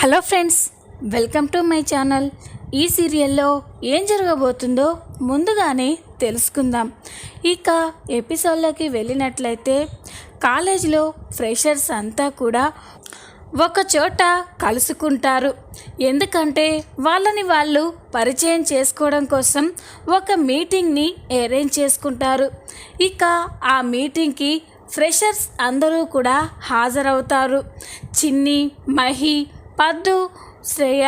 Hello friends welcome to my channel. ఈ సీరియల్లో ఏం జరగబోతుందో ముందుగానే తెలుసుకుందాం. ఇక ఎపిసోడ్లోకి వెళ్ళినట్లయితే కాలేజీలో ఫ్రెషర్స్ అంతా కూడా ఒక చోట కలుసుకుంటారు. ఎందుకంటే వాళ్ళని వాళ్ళు పరిచయం చేసుకోవడం కోసం ఒక మీటింగ్ని అరేంజ్ చేసుకుంటారు. ఇక ఆ మీటింగ్కి ఫ్రెషర్స్ అందరూ కూడా హాజరవుతారు. చిన్ని మహి పద్దు శ్రేయ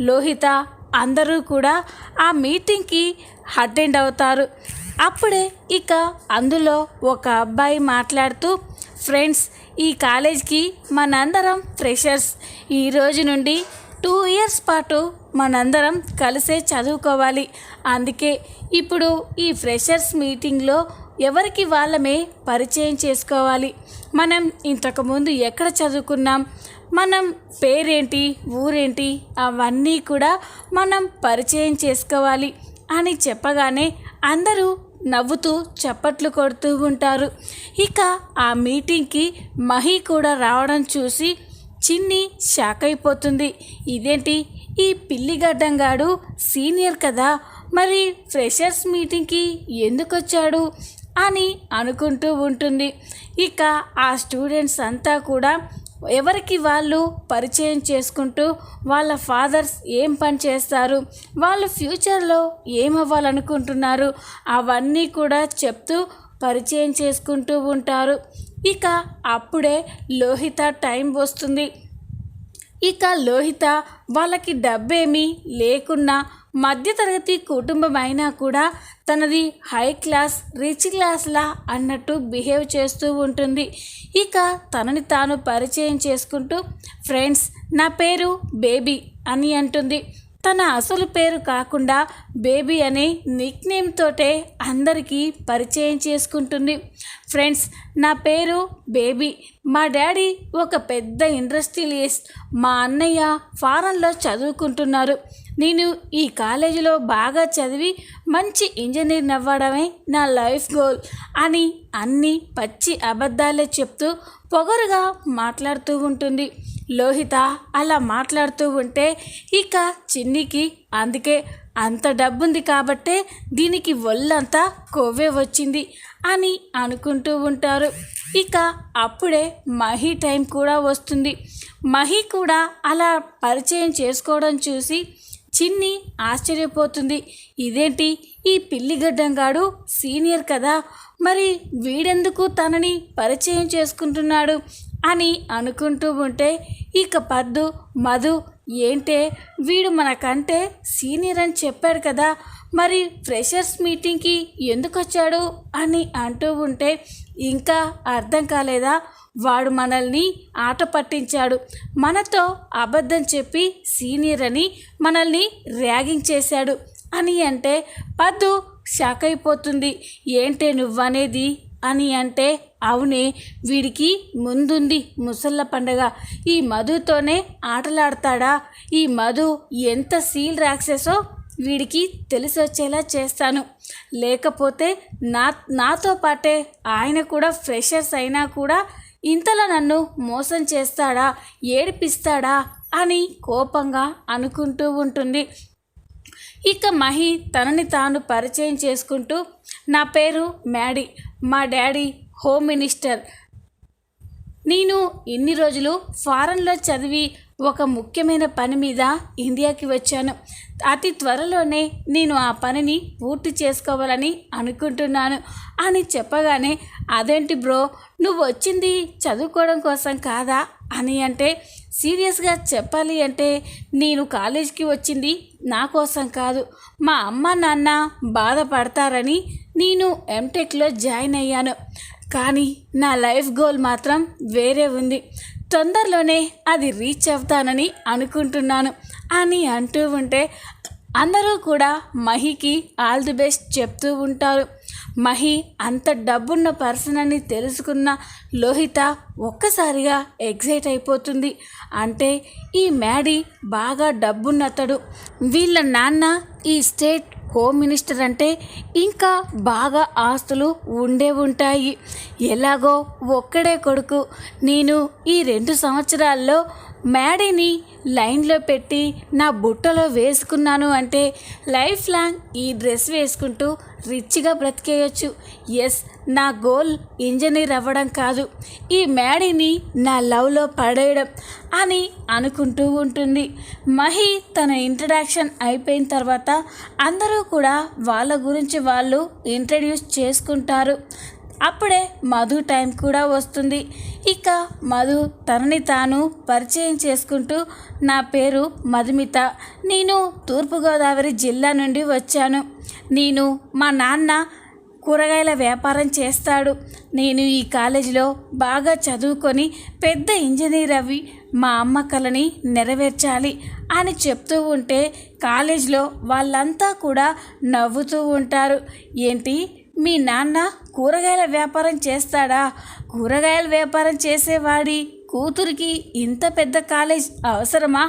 లోహిత అందరూ కూడా ఆ మీటింగ్కి అటెండ్ అవుతారు. అప్పుడే ఇక అందులో ఒక అబ్బాయి మాట్లాడుతూ ఫ్రెండ్స్ ఈ కాలేజ్కి మనందరం ఫ్రెషర్స్. ఈ రోజు నుండి టూ ఇయర్స్ పాటు మనందరం కలిసే చదువుకోవాలి. అందుకే ఇప్పుడు ఈ ఫ్రెషర్స్ మీటింగ్లో ఎవరికి వాళ్ళమే పరిచయం చేసుకోవాలి. మనం ఇంతకుముందు ఎక్కడ చదువుకున్నాం? మనం పేరేంటి ఊరేంటి అవన్నీ కూడా మనం పరిచయం చేసుకోవాలి అని చెప్పగానే అందరూ నవ్వుతూ చప్పట్లు కొడుతూ ఉంటారు. ఇక ఆ మీటింగ్కి మహి కూడా రావడం చూసి చిన్ని షాక్ అయిపోతుంది. ఇదేంటి? ఈ పిల్లిగడ్డంగాడు సీనియర్ కదా మరి ఫ్రెషర్స్ మీటింగ్కి ఎందుకు వచ్చాడు అని అనుకుంటూ ఉంటుంది. ఇక ఆ స్టూడెంట్స్ అంతా కూడా ఎవరికి వాళ్ళు పరిచయం చేసుకుంటూ వాళ్ళ ఫాదర్స్ ఏం పని చేస్తారు వాళ్ళు ఫ్యూచర్లో ఏమవ్వాలనుకుంటున్నారు అవన్నీ కూడా చెప్తూ పరిచయం చేసుకుంటూ ఉంటారు. ఇక అప్పుడే లోహిత టైం వస్తుంది. ఇక లోహిత వాళ్ళకి డబ్బేమీ లేకున్నా మధ్యతరగతి కుటుంబం అయినా కూడా తనది హై క్లాస్ రిచ్ క్లాస్లా అన్నట్టు బిహేవ్ చేస్తూ ఉంటుంది. ఇక తనని తాను పరిచయం చేసుకుంటూ ఫ్రెండ్స్ నా పేరు బేబీ అని అంటుంది. తన అసలు పేరు కాకుండా బేబీ అనే నిక్ నేమ్ తోటే అందరికీ పరిచయం చేసుకుంటుంది. ఫ్రెండ్స్ నా పేరు బేబీ. మా డాడీ ఒక పెద్ద ఇండస్ట్రియలిస్ట్. మా అన్నయ్య ఫారెన్లో చదువుకుంటున్నారు. నేను ఈ కాలేజీలో బాగా చదివి మంచి ఇంజనీర్ అవ్వడమే నా లైఫ్ గోల్ అని అన్ని పచ్చి అబద్ధాలే చెప్తూ పొగరుగా మాట్లాడుతూ ఉంటుంది. లోహిత అలా మాట్లాడుతూ ఉంటే ఇక చిన్నికి అందుకే అంత డబ్బుంది కాబట్టే దీనికి ఒళ్ళంతా కొవ్వే వచ్చింది అని అనుకుంటూ ఉంటారు. ఇక అప్పుడే మహి టైం కూడా వస్తుంది. మహి కూడా అలా పరిచయం చేసుకోవడం చూసి చిన్ని ఆశ్చర్యపోతుంది. ఇదేంటి? ఈ పిల్లిగడ్డంగాడు సీనియర్ కదా. మరి వీడెందుకు తనని పరిచయం చేసుకుంటున్నాడు అని అనుకుంటూ ఉంటే ఇక పద్దు మధు ఏంటే? వీడు మనకంటే సీనియర్ అని చెప్పాడు కదా. మరి ఫ్రెషర్స్ మీటింగ్కి ఎందుకు వచ్చాడు అని అంటూ ఉంటే ఇంకా అర్థం కాలేదా? వాడు మనల్ని ఆట పట్టించాడు. మనతో అబద్ధం చెప్పి సీనియర్ అని మనల్ని ర్యాగింగ్ చేశాడు. అని అంటే పద్దు షాక్ అయిపోతుంది ఏంటే నువ్వనేది? అని అంటే అవునే వీడికి ముందుంది ముసళ్ళ పండగ. ఈ మధుతోనే ఆటలాడతాడా? ఈ మధు ఎంత సీల్ రాక్సెసో వీడికి తెలిసొచ్చేలా చేస్తాను. లేకపోతే నా నాతో పాటే ఆయన కూడా ఫ్రెషర్స్ అయినా కూడా ఇంతలా నన్ను మోసం చేస్తాడా? ఏడిపిస్తాడా? అని కోపంగా అనుకుంటూ ఉంటుంది. ఇక మహి తనని తాను పరిచయం చేసుకుంటూ నా పేరు మ్యాడీ మా డాడీ హోమ్ మినిస్టర్. నేను ఇన్ని రోజులు ఫారెన్లో చదివి ఒక ముఖ్యమైన పని మీద ఇండియాకి వచ్చాను. అతి త్వరలోనే నేను ఆ పనిని పూర్తి చేసుకోవాలని అనుకుంటున్నాను. అని చెప్పగానే అదేంటి బ్రో నువ్వు వచ్చింది చదువుకోవడం కోసం కాదా? అని అంటే సీరియస్గా చెప్పాలి అంటే నేను కాలేజీకి వచ్చింది నా కోసం కాదు. మా అమ్మ నాన్న బాధపడతారని నేను ఎంటెక్లో జాయిన్ అయ్యాను. కానీ నా లైఫ్ గోల్ మాత్రం వేరే ఉంది. తొందరలోనే అది రీచ్ అవుతానని అనుకుంటున్నాను. అని అంటూ ఉంటే అందరూ కూడా మహికి ఆల్ ది బెస్ట్ చెప్తూ ఉంటారు. మహి అంత డబ్బున్న పర్సన్ అని తెలుసుకున్న లోహిత ఒక్కసారిగా ఎగ్జైట్ అయిపోతుంది. అంటే ఈ మ్యాడీ బాగా డబ్బున్నతడు. వీళ్ళ నాన్న ఈ స్టేట్ హోమ్ మినిస్టర్ అంటే ఇంకా బాగా ఆస్తులు ఉండే ఉంటాయి. ఎలాగో ఒక్కడే కొడుకు. నేను ఈ రెండు సంవత్సరాల్లో మ్యాడీని లైన్లో పెట్టి నా బుట్టలో వేసుకున్నాను అంటే లైఫ్ లాంగ్ ఈ డ్రెస్ వేసుకుంటూ రిచ్గా బ్రతికేయచ్చు. ఎస్ నా గోల్ ఇంజనీర్ అవ్వడం కాదు. ఈ మ్యాడీని నా లవ్లో పడేయడం అని అనుకుంటూ ఉంటుంది. మహి తన ఇంట్రడక్షన్ అయిపోయిన తర్వాత అందరూ కూడా వాళ్ళ గురించి వాళ్ళు ఇంట్రడ్యూస్ చేసుకుంటారు. అప్పుడే మధు టైం కూడా వస్తుంది. ఇక మధు తనని తాను పరిచయం చేసుకుంటూ నా పేరు మధుమిత. నేను తూర్పుగోదావరి జిల్లా నుండి వచ్చాను. నేను మా నాన్న కూరగాయల వ్యాపారం చేస్తాడు. నేను ఈ కాలేజీలో బాగా చదువుకొని పెద్ద ఇంజనీర్ అవి మా అమ్మ కలని నెరవేర్చాలి అని చెప్తూ ఉంటే కాలేజీలో వాళ్ళంతా కూడా నవ్వుతూ ఉంటారు. ఏంటి మీ నాన్న కూరగాయల వ్యాపారం చేస్తాడా? కూరగాయల వ్యాపారం చేసేవాడి కూతురికి ఇంత పెద్ద కాలేజ్ అవసరమా?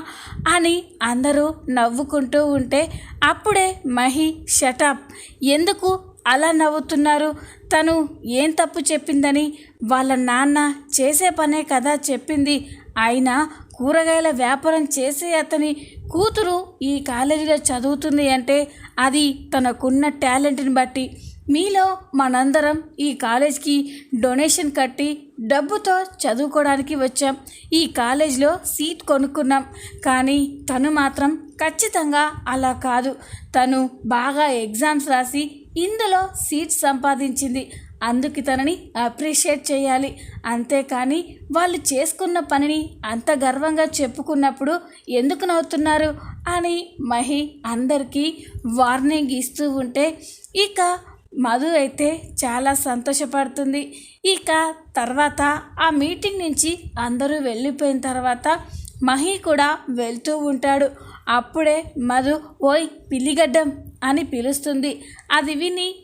అని అందరూ నవ్వుకుంటూ ఉంటే అప్పుడే మహి షటప్ ఎందుకు అలా నవ్వుతున్నారు? తను ఏం తప్పు చెప్పిందని వాళ్ళ నాన్న చేసే పనే కదా చెప్పింది. అయినా కూరగాయల వ్యాపారం చేసే అతని కూతురు ఈ కాలేజీలో చదువుతుంది అంటే అది తనకున్న టాలెంట్ని బట్టి. మీలో మనందరం ఈ కాలేజ్కి డొనేషన్ కట్టి డబ్బుతో చదువుకోవడానికి వచ్చాం. ఈ కాలేజ్లో సీట్ కొనుక్కున్నాం. కానీ తను మాత్రం ఖచ్చితంగా అలా కాదు. తను బాగా ఎగ్జామ్స్ రాసి ఇందులో సీట్ సంపాదించింది. అందుకు తనని అప్రిషియేట్ చేయాలి. అంతేకాని వాళ్ళు చేసుకున్న పనిని అంత గర్వంగా చెప్పుకున్నప్పుడు ఎందుకు నవ్వుతున్నారు? అని మహి అందరికీ వార్నింగ్ ఇస్తూ ఉంటే ఇక మధు అయితే చాలా సంతోషపడుతుంది. ఇక తర్వాత ఆ మీటింగ్ నుంచి అందరూ వెళ్ళిపోయిన తర్వాత మహి కూడా వెళ్తూ ఉంటాడు. అప్పుడే మధు ఓయ్ పిల్లిగడ్డం అని పిలుస్తుంది. అది విని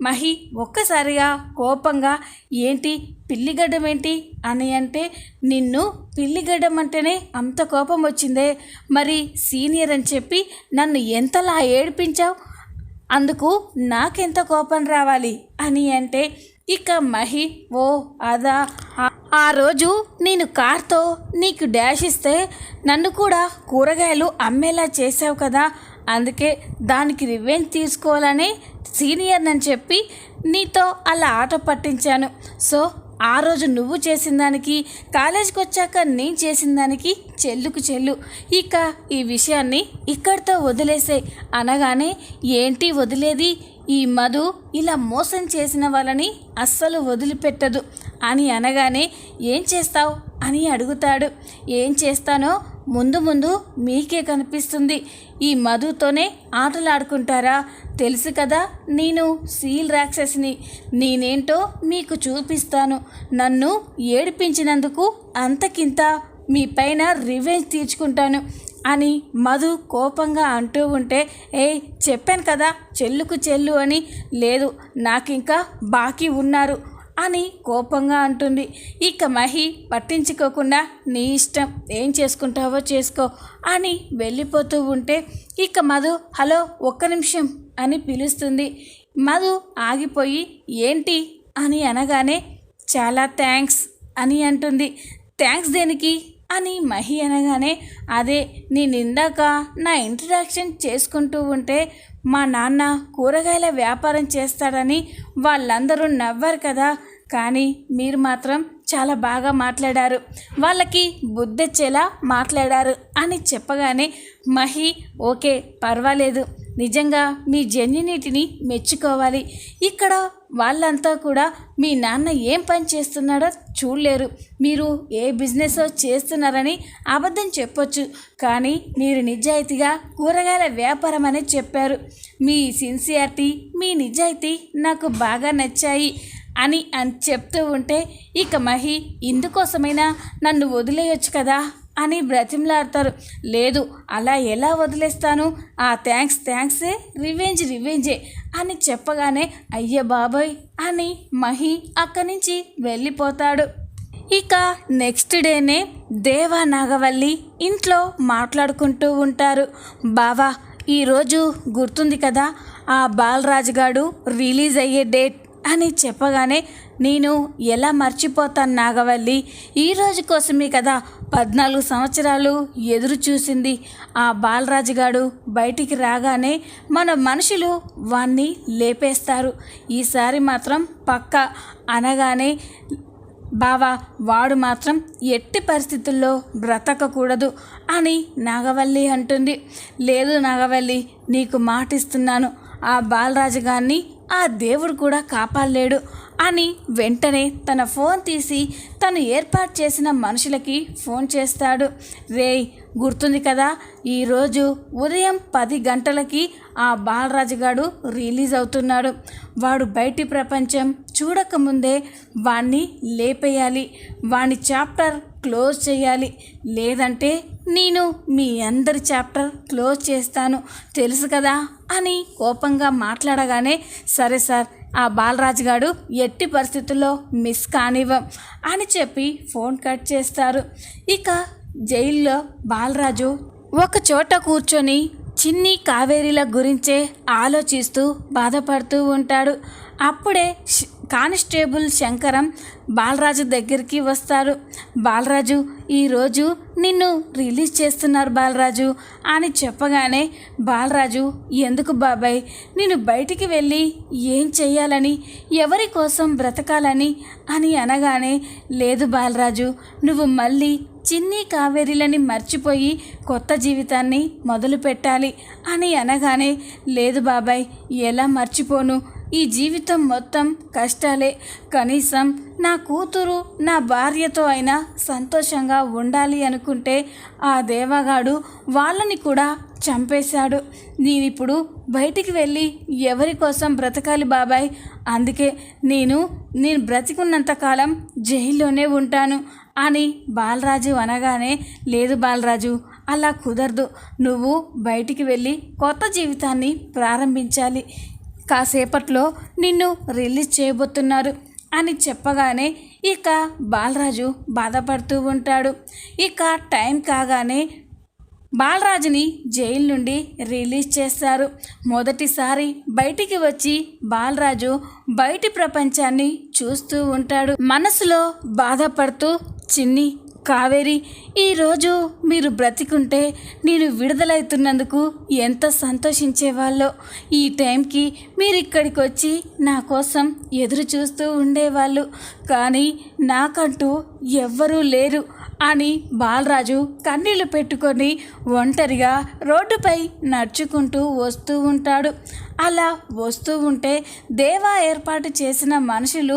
మహి ఒక్కసారిగా కోపంగా ఏంటి పిల్లిగడ్డం ఏంటి? అని అంటే నిన్ను పిల్లిగడ్డం అంటేనే అంత కోపం వచ్చిందే. మరి సీనియర్ అని చెప్పి నన్ను ఎంతలా ఏడిపించావు? అందుకు నాకెంత కోపం రావాలి అని అంటే ఇక మహి ఓ అదా ఆ- రోజు నేను కార్తో నీకు డాష్ ఇస్తే నన్ను కూడా కూరగాయలు అమ్మేలా చేసావు కదా. అందుకే దానికి రివెంజ్ తీసుకోవాలని సీనియర్ అని చెప్పి నీతో అలా ఆట పట్టించాను. సో ఆ రోజు నువ్వు చేసిన దానికి కాలేజీకి వచ్చాక నేను చేసిన దానికి చెల్లుకు చెల్లు. ఇక ఈ విషయాన్ని ఇక్కడితో వదిలేసే. అనగానే ఏంటి వదిలేది? ఈ మధు ఇలా మోసం చేసిన వాళ్ళని అస్సలు వదిలిపెట్టదు. అని అనగానే ఏం చేస్తావు? అని అడుగుతాడు. ఏం చేస్తానో ముందు ముందు మీకే కనిపిస్తుంది. ఈ మధుతోనే ఆటలాడుకుంటారా? తెలుసు కదా నేను సీల్ రాక్షసిని. నేనేంటో మీకు చూపిస్తాను. నన్ను ఏడిపించినందుకు అంతకింత మీ పైన రివెంజ్ తీర్చుకుంటాను అని మధు కోపంగా అంటూ ఉంటే ఏ చెప్పాను కదా చెల్లుకు చెల్లు అని. లేదు నాకింకా బాకీ ఉన్నారు. అని కోపంగా అంటుంది. ఇక మహి పట్టించుకోకుండా నీ ఇష్టం ఏం చేసుకుంటావో చేసుకో అని వెళ్ళిపోతూ ఉంటే ఇక మధు హలో ఒక్క నిమిషం అని పిలుస్తుంది. మధు ఆగిపోయి ఏంటి? అని అనగానే చాలా థ్యాంక్స్ అని అంటుంది. థ్యాంక్స్ దేనికి? అని మహి అనగానే అదే నేను ఇందాక నా ఇంట్రడక్షన్ చేసుకుంటూ ఉంటే మా నాన్న కూరగాయల వ్యాపారం చేస్తాడని వాళ్ళందరూ నవ్వారు కదా కానీ మీరు మాత్రం చాలా బాగా మాట్లాడారు. వాళ్ళకి బుద్ధొచ్చేలా మాట్లాడారు అని చెప్పగానే మహి ఓకే పర్వాలేదు. నిజంగా మీ జన్యునీటిని మెచ్చుకోవాలి. ఇక్కడ వాళ్ళంతా కూడా మీ నాన్న ఏం పని చేస్తున్నాడో చూడలేరు. మీరు ఏ బిజినెస్ చేస్తున్నారని అబద్ధం చెప్పొచ్చు. కానీ మీరు నిజాయితీగా కూరగాయల వ్యాపారం అని చెప్పారు. మీ సిన్సియారిటీ మీ నిజాయితీ నాకు బాగా నచ్చాయి. అని అని చెప్తూ ఉంటే ఇక మహి ఇందుకోసమైనా నన్ను వదిలేయొచ్చు కదా? అని బ్రతిమలాడతారు. లేదు అలా ఎలా వదిలేస్తాను? ఆ థ్యాంక్స్ థ్యాంక్సే రివెంజ్ రివెంజే అని చెప్పగానే అయ్య బాబాయ్ అని మహి అక్కడి నుంచి వెళ్ళిపోతాడు. ఇక నెక్స్ట్ డేనే దేవా నాగవల్లి ఇంట్లో మాట్లాడుకుంటూ ఉంటారు. బావా ఈరోజు గుర్తుంది కదా ఆ బాలరాజు గారు రిలీజ్ అయ్యే డేట్ అని చెప్పగానే నేను ఎలా మర్చిపోతాను నాగవల్లి? ఈ రోజు కోసమే కదా పద్నాలుగు సంవత్సరాలు ఎదురు చూసింది ఆ బాలరాజుగాడు బయటికి రాగానే మన మనుషులు వాణ్ణి లేపేస్తారు. ఈసారి మాత్రం పక్క అనగానే బావా వాడు మాత్రం ఎట్టి పరిస్థితుల్లో బ్రతకకూడదు అని నాగవల్లి అంటుంది. లేదు నాగవల్లి నీకు మాటిస్తున్నాను. ఆ బాలరాజు గారిని ఆ దేవుడు కూడా కాపాడలేడు అని వెంటనే తన ఫోన్ తీసి తను ఏర్పాటు చేసిన మనుషులకి ఫోన్ చేస్తాడు. రేయ్ గుర్తుంది కదా ఈరోజు ఉదయం పది గంటలకి ఆ బాలరాజు గారు రిలీజ్ అవుతున్నాడు. వాడు బయటి ప్రపంచం చూడకముందే వాణ్ణి లేపేయాలి. వాని చాప్టర్ క్లోజ్ చేయాలి. లేదంటే నేను మీ అందరి చాప్టర్ క్లోజ్ చేస్తాను. తెలుసు కదా అని కోపంగా మాట్లాడగానే సరే సార్ ఆ బాలరాజు గారు ఎట్టి పరిస్థితుల్లో మిస్ కానివ్వం అని చెప్పి ఫోన్ కట్ చేస్తారు. ఇక జైల్లో బాలరాజు ఒక చోట కూర్చొని చిన్ని కావేరీల గురించే ఆలోచిస్తూ బాధపడుతూ ఉంటాడు. అప్పుడే కానిస్టేబుల్ శంకరం బాలరాజు దగ్గరికి వస్తారు. బాలరాజు ఈరోజు నిన్ను రిలీజ్ చేస్తున్నారు బాలరాజు అని చెప్పగానే బాలరాజు ఎందుకు బాబాయ్? నేను బయటికి వెళ్ళి ఏం చెయ్యాలని ఎవరి కోసం బ్రతకాలని అని అనగానే లేదు బాలరాజు నువ్వు మళ్ళీ చిన్ని కావేరీలని మర్చిపోయి కొత్త జీవితాన్ని మొదలు పెట్టాలి అని అనగానే లేదు బాబాయ్ ఎలా మర్చిపోను? ఈ జీవితం మొత్తం కష్టాలే. కనీసం నా కూతురు నా భార్యతో అయినా సంతోషంగా ఉండాలి అనుకుంటే ఆ దేవగాడు వాళ్ళని కూడా చంపేశాడు. నీవిప్పుడు బయటికి వెళ్ళి ఎవరి కోసం బ్రతకాలి బాబాయ్? అందుకే నేను నేను బ్రతికున్నంత కాలం జైల్లోనే ఉంటాను అని బాలరాజు అనగానే లేదు బాలరాజు అలా కుదరదు. నువ్వు బయటికి వెళ్ళి కొత్త జీవితాన్ని ప్రారంభించాలి. కాసేపట్లో నిన్ను రిలీజ్ చేయబోతున్నారు అని చెప్పగానే ఇక బాలరాజు బాధపడుతూ ఉంటాడు. ఇక టైం కాగానే బాలరాజుని జైలు నుండి రిలీజ్ చేస్తారు. మొదటిసారి బయటికి వచ్చి బాలరాజు బయటి ప్రపంచాన్ని చూస్తూ ఉంటాడు. మనసులో బాధపడుతూ చిన్ని కావేరి ఈరోజు మీరు బ్రతికుంటే నేను విడుదలవుతున్నందుకు ఎంత సంతోషించేవాళ్ళో. ఈ టైంకి మీరు ఇక్కడికి వచ్చి నా కోసం ఎదురు చూస్తూ ఉండేవాళ్ళు. కానీ నాకంటూ ఎవ్వరూ లేరు అని బాలరాజు కన్నీళ్ళు పెట్టుకొని ఒంటరిగా రోడ్డుపై నడుచుకుంటూ వస్తూ ఉంటాడు. అలా వస్తూ ఉంటే దేవా ఏర్పాటు చేసిన మనుషులు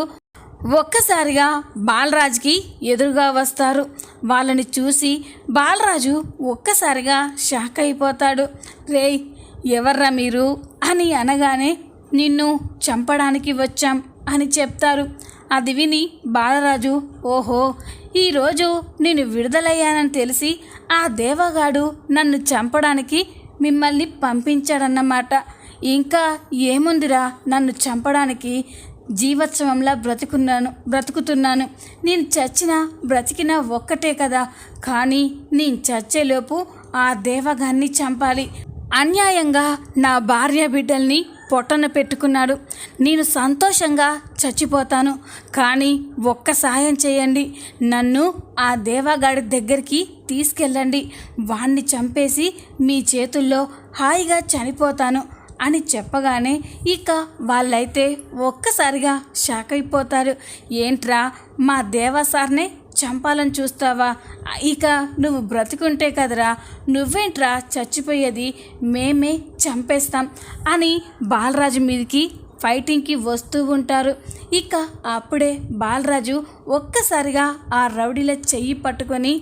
ఒక్కసారిగా బాలరాజుకి ఎదురుగా వస్తారు. వాళ్ళని చూసి బాలరాజు ఒక్కసారిగా షాక్ అయిపోతాడు. రేయ్ ఎవర్రా మీరు? అని అనగానే నిన్ను చంపడానికి వచ్చాం అని చెప్తారు. అది విని బాలరాజు ఓహో ఈరోజు నేను విడుదలయ్యానని తెలిసి ఆ దేవగాడు నన్ను చంపడానికి మిమ్మల్ని పంపించాడన్నమాట. ఇంకా ఏముందిరా నన్ను చంపడానికి? జీవోత్సవంలా బ్రతుకున్నాను బ్రతుకుతున్నాను. నేను చచ్చినా బ్రతికినా ఒక్కటే కదా. కానీ నేను చచ్చేలోపు ఆ దేవగాన్ని చంపాలి. అన్యాయంగా నా భార్య బిడ్డల్ని పొట్టన పెట్టుకున్నాడు. నేను సంతోషంగా చచ్చిపోతాను. కానీ ఒక్క సాయం చేయండి. నన్ను ఆ దేవాగాడి దగ్గరికి తీసుకెళ్ళండి. వాణ్ణి చంపేసి మీ చేతుల్లో హాయిగా చనిపోతాను. అని చెప్పగానే ఇక వాళ్ళైతే ఒక్కసారిగా షాక్ అయిపోతారు. ఏంట్రా మా దేవసార్నే చంపాలని చూస్తావా? ఇక నువ్వు బ్రతుకుంటే కదరా నువ్వేంట్రా చచ్చిపోయేది? మేమే చంపేస్తాం అని బాలరాజు మీదకి ఫైటింగ్కి వస్తూ ఉంటారు. ఇక అప్పుడే బాలరాజు ఒక్కసారిగా ఆ రౌడీల చెయ్యి పట్టుకొని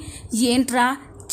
ఏంట్రా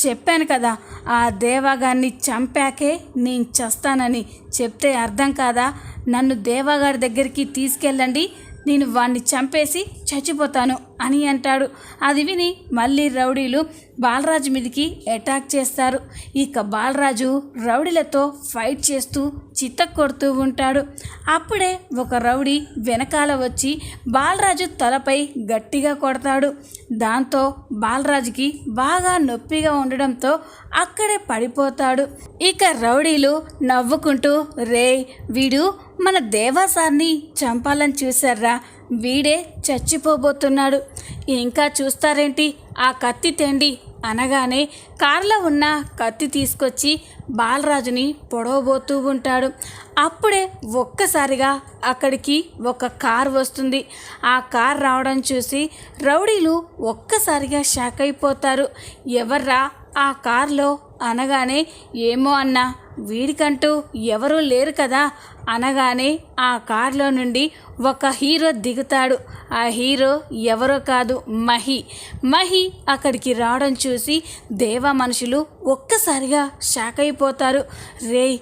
చెప్పాను కదా ఆ దేవాగారిని చంపాకే నేను చస్తానని. చెప్తే అర్థం కాదా? నన్ను దేవాగారి దగ్గరికి తీసుకెళ్ళండి నేను వాణ్ణి చంపేసి చచ్చిపోతాను అని అంటాడు. అది విని మళ్ళీ రౌడీలు బాలరాజు మీదకి అటాక్ చేస్తారు. ఇక బాలరాజు రౌడీలతో ఫైట్ చేస్తూ చిత్త కొడుతూ ఉంటాడు. అప్పుడే ఒక రౌడీ వెనకాల వచ్చి బాలరాజు తలపై గట్టిగా కొడతాడు. దాంతో బాలరాజుకి బాగా నొప్పిగా ఉండడంతో అక్కడే పడిపోతాడు. ఇక రౌడీలు నవ్వుకుంటూ రే వీడు మన దేవాసాన్ని చంపాలని చూశారా? వీడే చచ్చిపోబోతున్నాడు. ఇంకా చూస్తారేంటి? ఆ కత్తి తెండి అనగానే కారులో ఉన్న కత్తి తీసుకొచ్చి బాలరాజుని పొడవబోతూ ఉంటాడు. అప్పుడే ఒక్కసారిగా అక్కడికి ఒక కార్ వస్తుంది. ఆ కార్ రావడం చూసి రౌడీలు ఒక్కసారిగా షాక్ అయిపోతారు. ఎవర్రా ఆ కార్లో? అనగానే ఏమో అన్నా వీడికంటూ ఎవరూ లేరు కదా. అనగానే ఆ కార్లో నుండి ఒక హీరో దిగుతాడు. ఆ హీరో ఎవరో కాదు మహి. మహి అక్కడికి రావడం చూసి దేవ మనుషులు ఒక్కసారిగా షాక్ అయిపోతారు. రేయ్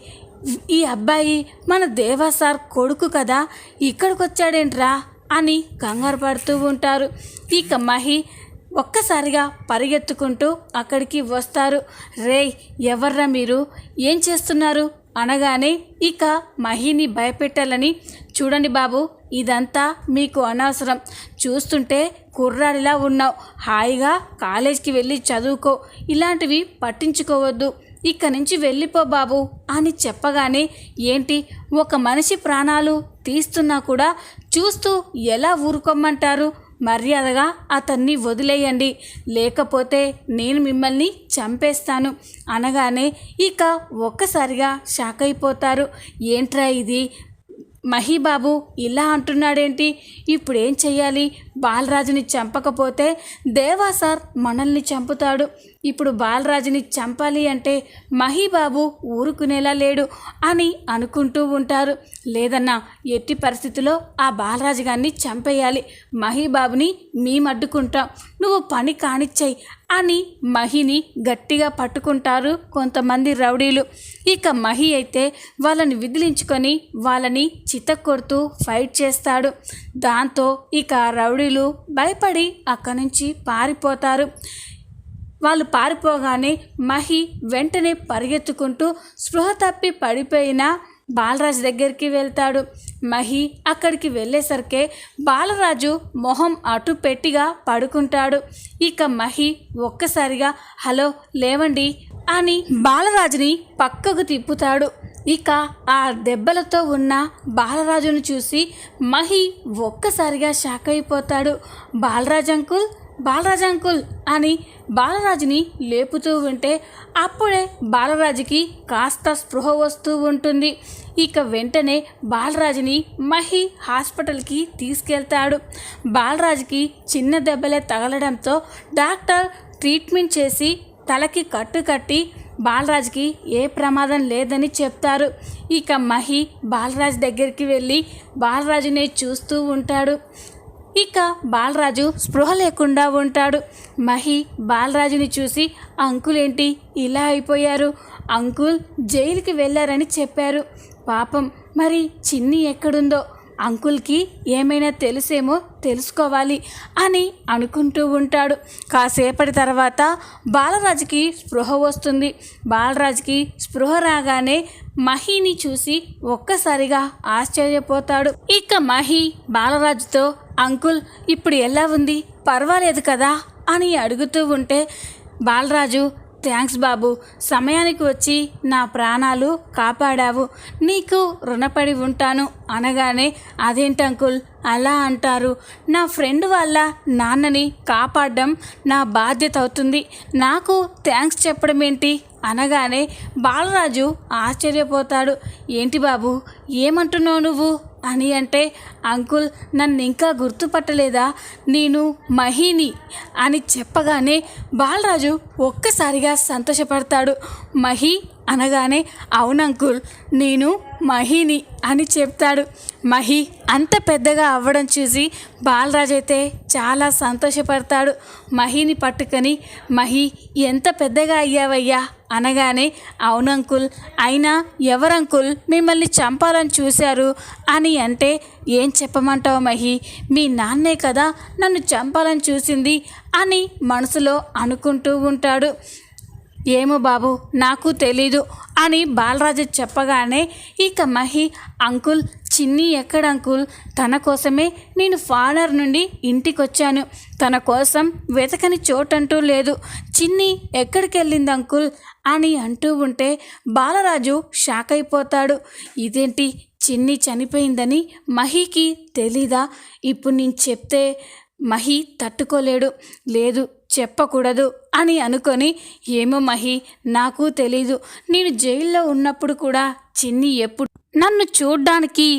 ఈ అబ్బాయి మన దేవా సార్ కొడుకు కదా ఇక్కడికి వచ్చాడేంట్రా అని కంగారు పడుతూ ఉంటారు. ఇక మహి ఒక్కసారిగా పరిగెత్తుకుంటూ అక్కడికి వస్తారు. రేయ్ ఎవర్రా మీరు? ఏం చేస్తున్నారు? అనగానే ఇక మహిని భయపెట్టాలని చూడండి బాబు ఇదంతా మీకు అనవసరం. చూస్తుంటే కుర్రాడిలా ఉన్నావు. హాయిగా కాలేజ్కి వెళ్ళి చదువుకో. ఇలాంటివి పట్టించుకోవద్దు. ఇక్క నుంచి వెళ్ళిపో బాబు అని చెప్పగానే ఏంటి ఒక మనిషి ప్రాణాలు తీస్తున్నా కూడా చూస్తూ ఎలా ఊరుకోమంటారు? మర్యాదగా అతన్ని వదిలేయండి. లేకపోతే నేను మిమ్మల్ని చంపేస్తాను. అనగానే ఇక ఒక్కసారిగా షాక్ అయిపోతారు. ఏంట్రా ఇది? మహీబాబు ఇలా అంటున్నాడేంటి? ఇప్పుడు ఏం బాలరాజుని చంపకపోతే దేవా సార్ మనల్ని చంపుతాడు. ఇప్పుడు బాలరాజుని చంపాలి అంటే మహీబాబు ఊరుకునేలా లేడు అని అనుకుంటూ ఉంటారు. లేదన్నా ఎట్టి పరిస్థితిలో ఆ బాలరాజు గారిని చంపేయాలి. మహీబాబుని మేమడ్డుకుంటాం నువ్వు పని కానిచ్చాయి అని మహిని గట్టిగా పట్టుకుంటారు కొంతమంది రౌడీలు. ఇక మహి అయితే వాళ్ళని విదిలించుకొని వాళ్ళని చితక్కొడుతూ ఫైట్ చేస్తాడు. దాంతో ఇక రౌడీలు భయపడి అక్కడి నుంచి పారిపోతారు. వాళ్ళు పారిపోగానే మహి వెంటనే పరిగెత్తుకుంటూ స్పృహ తప్పి పడిపోయిన బాలరాజు దగ్గరికి వెళ్తాడు. మహి అక్కడికి వెళ్ళేసరికే బాలరాజు మొహం అటు పెట్టిగా పడుకుంటాడు. ఇక మహి ఒక్కసారిగా హలో లేవండి అని బాలరాజుని పక్కకు తిప్పుతాడు. ఇక ఆ దెబ్బలతో ఉన్న బాలరాజును చూసి మహి ఒక్కసారిగా షాక్ అయిపోతాడు. బాలరాజు అంకుల్ బాలరాజ్ అంకుల్ అని బాలరాజుని లేపుతూ ఉంటే అప్పుడే బాలరాజుకి కాస్త స్పృహ వస్తూ ఉంటుంది. ఇక వెంటనే బాలరాజుని మహి హాస్పిటల్కి తీసుకెళ్తాడు. బాలరాజుకి చిన్న దెబ్బలే తగలడంతో డాక్టర్ ట్రీట్మెంట్ చేసి తలకి కట్టు కట్టి బాలరాజ్కి ఏ ప్రమాదం లేదని చెప్తారు. ఇక మహి బాలరాజ్ దగ్గరికి వెళ్ళి బాలరాజునే చూస్తూ ఉంటాడు. ఇక బాలరాజు స్పృహ లేకుండా ఉంటాడు. మహి బాలరాజుని చూసి అంకుల్ ఏంటి ఇలా అయిపోయారు. అంకుల్ జైలుకి వెళ్ళారని చెప్పారు. పాపం మరి చిన్ని ఎక్కడుందో? అంకుల్కి ఏమైనా తెలుసేమో తెలుసుకోవాలి అని అనుకుంటూ ఉంటాడు. కాసేపటి తర్వాత బాలరాజుకి స్పృహ వస్తుంది. బాలరాజుకి స్పృహ రాగానే మహిని చూసి ఒక్కసారిగా ఆశ్చర్యపోతాడు. ఇక మహి బాలరాజుతో అంకుల్ ఇప్పుడు ఎలా ఉంది? పర్వాలేదు కదా? అని అడుగుతూ ఉంటే బాలరాజు థ్యాంక్స్ బాబు సమయానికి వచ్చి నా ప్రాణాలు కాపాడావు. నీకు రుణపడి ఉంటాను. అనగానే అదేంటి అంకుల్? అలా అంటారు. నా ఫ్రెండ్ వాళ్ళ నాన్నని కాపాడడం నా బాధ్యత అవుతుంది. నాకు థ్యాంక్స్ చెప్పడం ఏంటి? అనగానే బాలరాజు ఆశ్చర్యపోతాడు. ఏంటి బాబు ఏమంటున్నావు నువ్వు? అని అంటే అంకుల్ నన్ను ఇంకా గుర్తుపట్టలేదా? నేను మహిని అని చెప్పగానే బాలరాజు ఒక్కసారిగా సంతోషపడతాడు. మహి అనగానే అవును అంకుల్ నేను మహిని అని చెప్తాడు. మహి అంత పెద్దగా అవ్వడం చూసి బాలరాజు అయితే చాలా సంతోషపడతాడు. మహిని పట్టుకొని మహి ఎంత పెద్దగా అయ్యావయ్యా? అనగానే అవును అంకుల్ అయినా ఎవరంకుల్ మిమ్మల్ని చంపాలని చూశారు? అని అంటే ఏం చెప్పమంటావు మహి? మీ నాన్నే కదా నన్ను చంపాలని చూసింది అని మనసులో అనుకుంటూ ఉంటాడు. ఏమో బాబు నాకు తెలీదు అని బాలరాజు చెప్పగానే ఇక మహి అంకుల్ చిన్ని ఎక్కడ అంకుల్? తన కోసమే నేను ఫాలర్ నుండి ఇంటికి వచ్చాను తన కోసం వెతకని చోటంటూ లేదు. చిన్ని ఎక్కడికి వెళ్ళింది అంకుల్? అని అంటూ ఉంటే బాలరాజు షాక్ అయిపోతాడు ఇదేంటి? చిన్ని చనిపోయిందని మహికి తెలీదా? ఇప్పుడు నేను చెప్తే మహి తట్టుకోలేడు. లేదు చెప్పకూడదు అని అనుకొని ఏమో మహి నాకు తెలీదు. నేను జైల్లో ఉన్నప్పుడు కూడా చిన్ని ఎప్పుడు నన్ను చూడ్డానికి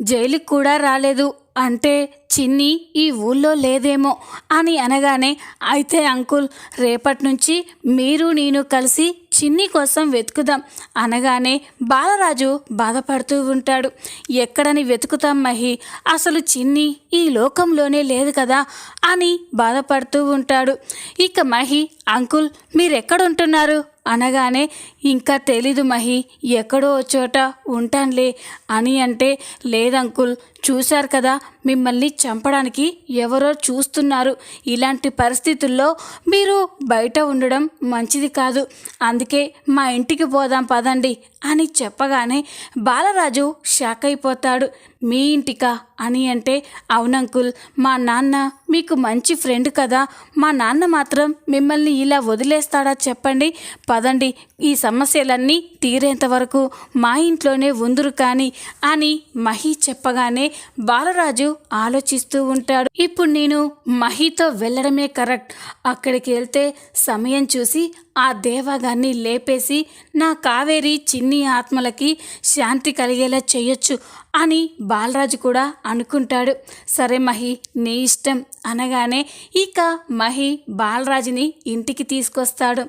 జైలుకి కూడా రాలేదు. అంటే చిన్ని ఈ ఊళ్ళో లేదేమో అని అనగానే అయితే అంకుల్ రేపటి నుంచి మీరు నేను కలిసి చిన్ని కోసం వెతుకుదాం అనగానే బాలరాజు బాధపడుతూ ఉంటాడు. ఎక్కడని వెతుకుతాం మహి? అసలు చిన్ని ఈ లోకంలోనే లేదు కదా అని బాధపడుతూ ఉంటాడు. ఇక మహి అంకుల్ మీరెక్కడుంటున్నారు? అనగానే ఇంకా తెలీదు మహి ఎక్కడో ఓ చోట ఉంటానులే అని అంటే లేదంకుల్ చూశారు కదా మిమ్మల్ని చంపడానికి ఎవరో చూస్తున్నారు. ఇలాంటి పరిస్థితుల్లో మీరు బయట ఉండడం మంచిది కాదు. అందుకే మా ఇంటికి పోదాం పదండి అని చెప్పగానే బాలరాజు షాక్ అయిపోతాడు. మీ ఇంటికా? అని అంటే అవునంకుల్ మా నాన్న మీకు మంచి ఫ్రెండ్ కదా. మా నాన్న మాత్రం మిమ్మల్ని ఇలా వదిలేస్తాడా చెప్పండి. పదండి ఈ సమస్యలన్నీ తీరేంత వరకు మా ఇంట్లోనే ఉందురు కానీ అని మహి చెప్పగానే బాలరాజు ఆలోచిస్తూ ఉంటాడు. ఇప్పుడు నేను మహితో వెళ్ళడమే కరెక్ట్. అక్కడికి వెళ్తే సమయం చూసి ఆ దేవగాన్ని లేపేసి నా కావేరి చిన్ని ఆత్మలకి శాంతి కలిగేలా చేయొచ్చు. అని బాలరాజు కూడా అనుకుంటాడు. సరే మహి నీ ఇష్టం అనగానే ఇక మహి బాలరాజుని ఇంటికి తీసుకొస్తాడు.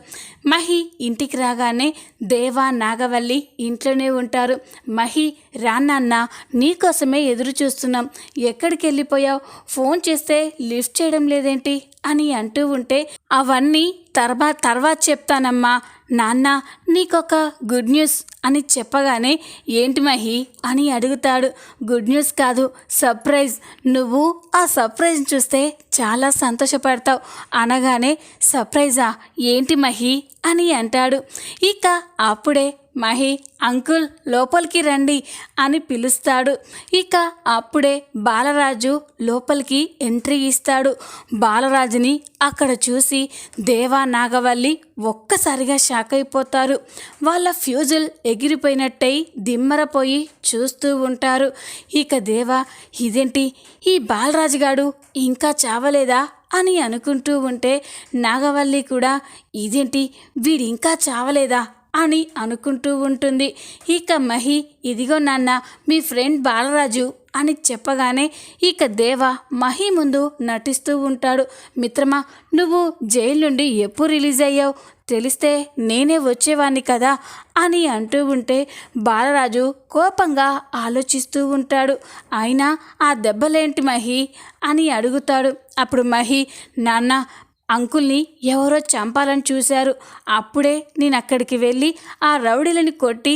మహి ఇంటికి రాగానే దేవా నాగవల్లి ఇంట్లోనే ఉంటారు. మహి రాన్నన్న నీకోసమే ఎదురు చూస్తున్నాం. ఎక్కడికి వెళ్ళిపోయావు? ఫోన్ చేస్తే లిఫ్ట్ చేయడం లేదేంటి? అని అంటూ ఉంటే అవన్నీ తర్వా తర్వాత చెప్తానమ్మా నాన్న నీకొక గుడ్ న్యూస్ అని చెప్పగానే ఏంటి మహి అని అడుగుతాడు. గుడ్ న్యూస్ కాదు సర్ప్రైజ్ నువ్వు ఆ సర్ప్రైజ్ చూస్తే చాలా సంతోషపడతావు. అనగానే సర్ప్రైజా ఏంటి మహి అని అంటాడు. ఇక అప్పుడే మహి అంకుల్ లోపలికి రండి అని పిలుస్తాడు. ఇక అప్పుడే బాలరాజు లోపలికి ఎంట్రీ ఇస్తాడు. బాలరాజుని అక్కడ చూసి దేవా నాగవల్లి ఒక్కసారిగా షాక్ అయిపోతారు. వాళ్ళ ఫ్యూజుల్ ఎగిరిపోయినట్టయి దిమ్మరపోయి చూస్తూ ఉంటారు. ఇక దేవా ఇదేంటి? ఈ బాలరాజుగాడు ఇంకా చావలేదా అని అనుకుంటూ ఉంటే నాగవల్లి కూడా ఇదేంటి? వీడు ఇంకా చావలేదా? అని అనుకుంటూ ఉంటుంది. ఇక మహి ఇదిగో నాన్న మీ ఫ్రెండ్ బాలరాజు అని చెప్పగానే ఇక దేవ మహి ముందు నటిస్తూ ఉంటాడు. మిత్రమా నువ్వు జైలు నుండి ఎప్పుడు రిలీజ్ అయ్యావు? తెలిస్తే నేనే వచ్చేవాణ్ణి కదా అని అంటూ ఉంటే బాలరాజు కోపంగా ఆలోచిస్తూ ఉంటాడు. అయినా ఆ దెబ్బలేంటి మహి? అని అడుగుతాడు. అప్పుడు మహి నాన్న అంకుల్ని ఎవరో చంపాలని చూశారు. అప్పుడే నేను అక్కడికి వెళ్ళి ఆ రౌడీలని కొట్టి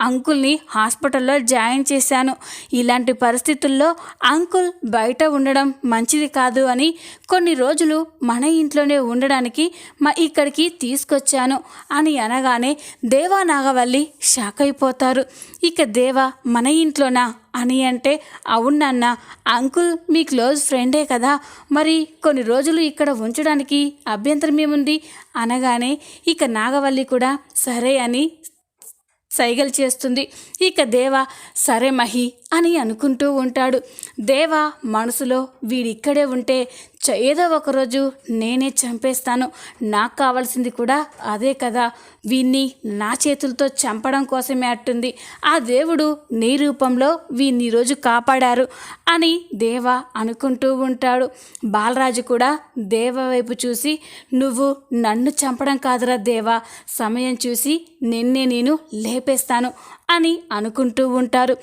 అంకుల్ని హాస్పిటల్లో జాయిన్ చేశాను. ఇలాంటి పరిస్థితుల్లో అంకుల్ బయట ఉండడం మంచిది కాదు అని కొన్ని రోజులు మన ఇంట్లోనే ఉండడానికి మా ఇక్కడికి తీసుకొచ్చాను అని అనగానే దేవా నాగవల్లి షాక్ అయిపోతారు. ఇక దేవా మన ఇంట్లోనా అని అంటే అవునన్న అంకుల్ మీ క్లోజ్ ఫ్రెండే కదా మరి కొన్ని రోజులు ఇక్కడ ఉంచడానికి అభ్యంతరం ఏముంది అనగానే ఇక నాగవల్లి కూడా సరే అని సైగలు చేస్తుంది. ఇక దేవ సరే మహి అని అనుకుంటూ ఉంటాడు. దేవ మనసులో వీడిక్కడే ఉంటే ఏదో ఒకరోజు నేనే చంపేస్తాను. నాకు కావాల్సింది కూడా అదే కదా. వీన్ని నా చేతులతో చంపడం కోసమే అట్టుంది. ఆ దేవుడు నీ రూపంలో వీన్ని రోజు కాపాడారు అని దేవ అనుకుంటూ ఉంటాడు. బాలరాజు కూడా దేవ వైపు చూసి నువ్వు నన్ను చంపడం కాదురా దేవా. సమయం చూసి నిన్నే నేను లేపేస్తాను అని అనుకుంటూ ఉంటారు.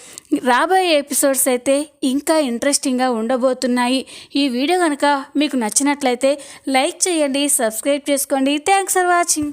రాబోయే ఎపిసోడ్స్ అయితే ఇంకా ఇంట్రెస్టింగ్గా ఉండబోతున్నాయి. ఈ వీడియో కనుక మీకు నచ్చినట్లయితే లైక్ చేయండి సబ్స్క్రైబ్ చేసుకోండి. Thanks for watching.